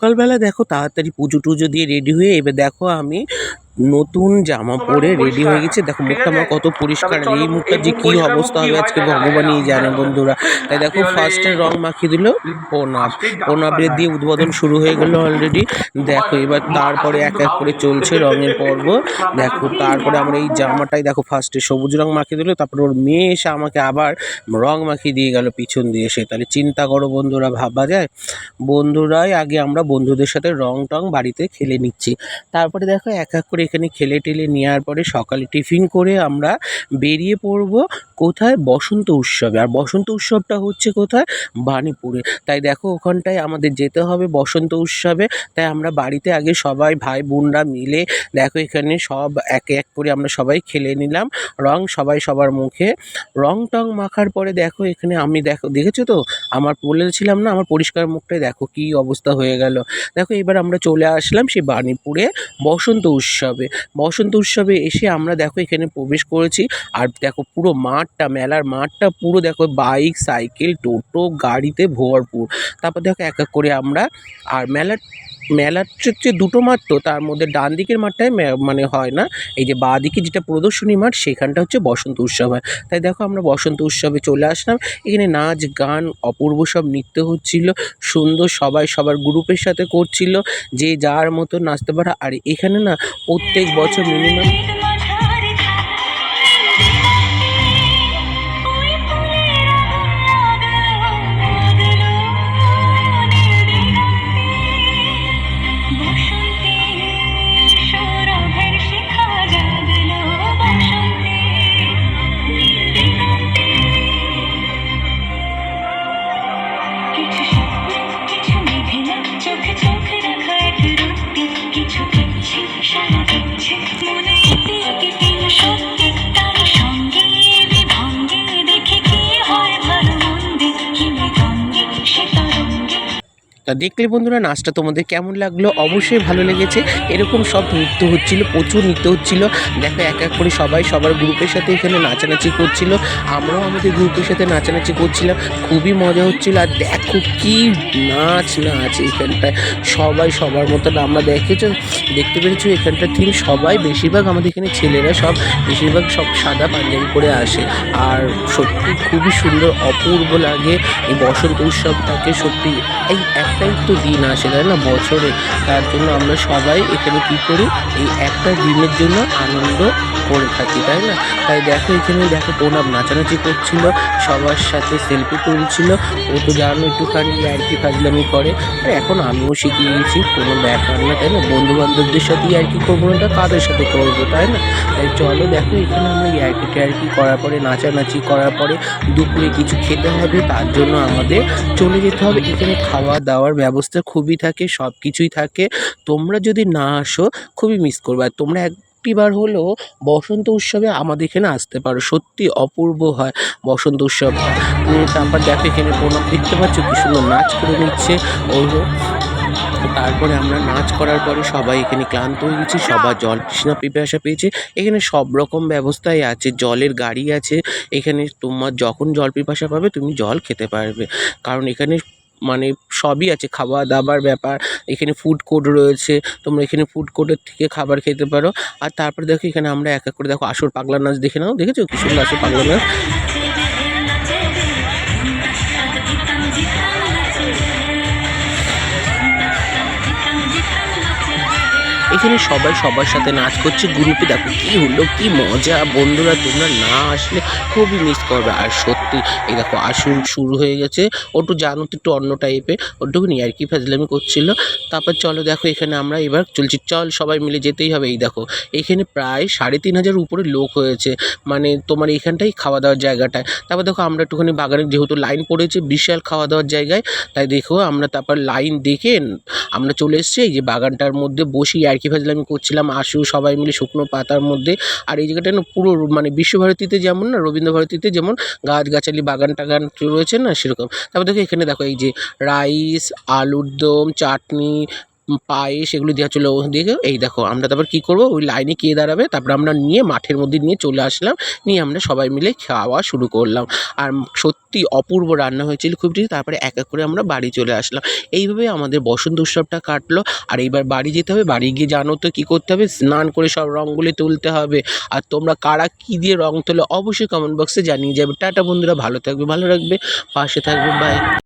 সকালবেলা দেখো তাড়াতাড়ি পুজো টুজো দিয়ে রেডি হয়ে এবার দেখো আমি নতুন জামা পরে রেডি হয়ে গেছে। দেখো মুখটা আমার কত পরিষ্কার। এই মুখটা যে কি অবস্থা হবে আজকে ভগবানই জানে বন্ধুরা। তাই দেখো ফার্স্টে রং মাখিয়ে দিল। প্রণাম প্রণামের দিয়ে উদ্বোধন শুরু হয়ে গেল অলরেডি দেখো এবার তারপরে এক এক করে চলছে রঙের পর্ব। দেখো তারপরে আমরা এই জামাটাই দেখো ফার্স্টে সবুজ রং মাখিয়ে দিল। তারপরে ওর মেয়ে এসে আমাকে আবার রং মাখিয়ে দিয়ে গেল পিছন দিয়ে এসে। তাহলে চিন্তা করো বন্ধুরা ভাবা যায়? বন্ধুরাই আগে আমরা বন্ধুদের সাথে রং টং বাড়িতে খেলে নিচ্ছি। তারপরে দেখো এক এক করে এখানে খেলে টেলে নেওয়ার পরে সকালে টিফিন করে আমরা বেরিয়ে পড়ব কোথায়? বসন্ত উৎসবে। আর বসন্ত উৎসবটা হচ্ছে কোথায়? বাণীপুরে। তাই দেখো ওখানটায় আমাদের যেতে হবে বসন্ত উৎসবে। তাই আমরা বাড়িতে আগে সবাই ভাই বোনরা মিলে দেখো এখানে সব একে এক করে আমরা সবাই খেলে নিলাম। রং সবাই সবার মুখে। রং টং মাখার পরে দেখো এখানে আমি দেখো, দেখেছ তো? আমার বলেছিলাম না, আমার পরিষ্কার মুখটাই দেখো কি অবস্থা হয়ে গেল। দেখো এবার আমরা চলে আসলাম সেই বাণীপুরে বসন্ত উৎসবে। বসন্ত উৎসবে এসে আমরা দেখো এখানে প্রবেশ করেছি। আর দেখো পুরো মাঠটা, মেলার মাঠটা পুরো দেখো বাইক, সাইকেল, টোটো, গাড়িতে ভরপুর। তারপর দেখো এক এক করে আমরা, আর মেলার মেলার হচ্ছে দুটো মাঠ তো, তার মধ্যে ডান দিকের মাঠটাই মানে হয় না, এই যে বাঁ দিকে যেটা প্রদর্শনী মাঠ, সেখানটা হচ্ছে বসন্ত উৎসব হয়। তাই দেখো আমরা বসন্ত উৎসবে চলে আসলাম। এখানে নাচ, গান, অপূর্ব সব নৃত্য হচ্ছিল, সুন্দর সবাই সবার গ্রুপের সাথে করছিল, যে যার মতো নাচতে পারা। আর এখানে না, প্রত্যেক বছর মিনিমাম তা দেখলে বন্ধুরা নাচটা তোমাদের কেমন লাগল? অবশ্যই ভালো লেগেছে। এরকম সব নৃত্য হচ্ছিল, প্রচুর নৃত্য হচ্ছিল। দেখো এক এক করে সবাই সবার গ্রুপের সাথে এখানে নাচানাচি করছিল। আমরাও আমাদের গ্রুপের সাথে নাচানাচি করছিলাম। খুবই মজা হচ্ছিল। আর দেখো কি নাচ নাচ এখানটায়। সবাই সবার মতন। আমরা দেখেছ, দেখতে পেরেছ এখানটার থিম সবাই বেশিরভাগ আমাদের এখানে ছেলেরা সব, বেশিরভাগ সব সাদা পাঞ্জাবি পরে আসে। আর সত্যি খুবই সুন্দর, অপূর্ব লাগে এই বসন্ত উৎসবটাকে সত্যি, এই একটাই তো দিন আসে তাই না বছরে। তার জন্য আমরা সবাই এখানে কী করি? এই একটা দিনের জন্য আনন্দ করে থাকি, তাই না? তাই দেখো, এখানে দেখো প্রণাম নাচানাচি করছিল, সবার সাথে সেলফি তুলছিল। ও তো জানো, একটুখানি আর কি ফাজলামি করে। আর এখন আমিও শিখে গেছি কোনো ব্যাপার না, তাই না? বন্ধু বান্ধবদের সাথেই আর কি করব না, কাদের সাথে করব, তাই না? তাই চলো দেখো, এখানে আমরা ইয়ার্কি ট্যার্কি করার পরে, নাচানাচি করার পরে দুপুরে কিছু খেতে হবে, তার জন্য আমাদের চলে যেতে হবে। এখানে খাওয়া দাওয়ার ব্যবস্থা খুবই থাকে সব কিছুই থাকে। তোমরা যদি না আসো, খুবই মিস করবে। আর তোমরা এক একটিবার হলেও বসন্ত উৎসবে আমাদের এখানে আসতে পারো। সত্যি অপূর্ব হয় বসন্ত উৎসব। তারপর দেখো এখানে প্রণব দেখতে পাচ্ছ কি সুন্দর নাচ করে নিচ্ছে। ওই তারপরে আমরা নাচ করার পরে সবাই এখানে ক্লান্ত হয়ে গেছি। সবার জল তৃষ্ণা পিপাসা পেয়েছে। এখানে সব রকম ব্যবস্থাই আছে। জলের গাড়ি আছে। এখানে তোমার যখন জল পিপাসা পাবে, তুমি জল খেতে পারবে। কারণ এখানে মানে সবই আছে খাওয়া দাবার ব্যাপার, এখানে ফুড কোর্ট রয়েছে, তোমরা এখানে ফুড কোর্টের থেকে খাবার খেতে পারো। আর তারপরে দেখো এখানে আমরা এক এক করে, দেখো আসর পাগলা নাচ দেখে নাও, দেখেছ? কি সুন্দর আসর পাগলা নাচ? এখানে সবাই সবার সাথে নাচ করছে গ্রুপে দেখো কি হলো, কি মজা। বন্ধুরা, তোমরা না আসলে খুবই মিস করবে। আর সত্যি, এই দেখো আসুন শুরু হয়ে গেছে। ওটু জানো তো একটু অন্য টাইপের নিয়ে আর কি ফাজলামি করছিল। তারপর চলো দেখো, এখানে আমরা এবার চলছি। চল, সবাই মিলে যেতেই হবে। এই দেখো, এখানে প্রায় সাড়ে তিন হাজার উপরে লোক হয়েছে। মানে তোমার এইখানটাই খাওয়া দাওয়ার জায়গাটায়। তারপর দেখো, আমরা একটুখানি বাগানে যেহেতু লাইন পড়েছে, বিশাল খাওয়া দাওয়ার জায়গায়। তাই দেখো, আমরা তারপর লাইন দেখে আমরা চলে এসেছি এই যে বাগানটার মধ্যে বসি আর কি ফাজলামি করছিলাম, আশু, সবাই মিলে শুকনো পাতার মধ্যে। আর এই জায়গাটা না পুরো মানে বিশ্বভারতীতে যেমন না, রবীন্দ্রভারতীতে যেমন গাছগাছালি বাগান টাগান রয়েছে না, সেরকম। তারপর দেখো এখানে দেখো এই যে রাইস আলুর দম, চাটনি পায়েস এগুলো দেওয়া ছিল ওদিকে এই দেখো, আমরা তারপর কী করব? ওই লাইনে কে দাঁড়াবে? তারপর আমরা নিয়ে মাঠের মধ্যে নিয়ে চলে আসলাম। নিয়ে আমরা সবাই মিলে খাওয়া শুরু করলাম। আর সত্যি অপূর্ব রান্না হয়েছিল খুব ঠিক তারপরে এক এক করে আমরা বাড়ি চলে আসলাম। এইভাবে আমাদের বসন্ত উৎসবটা কাটলো। আর এইবার বাড়ি যেতে হবে। বাড়ি গিয়ে জানো তো কী করতে হবে? স্নান করে সব রঙগুলি তুলতে হবে। আর তোমরা কারা কী দিয়ে রং তোলো, অবশ্যই কমেন্ট বক্সে জানিয়ে যাবে। টাটা বন্ধুরা, ভালো থাকবে, ভালো রাখবে। পাশে থাকবে বাই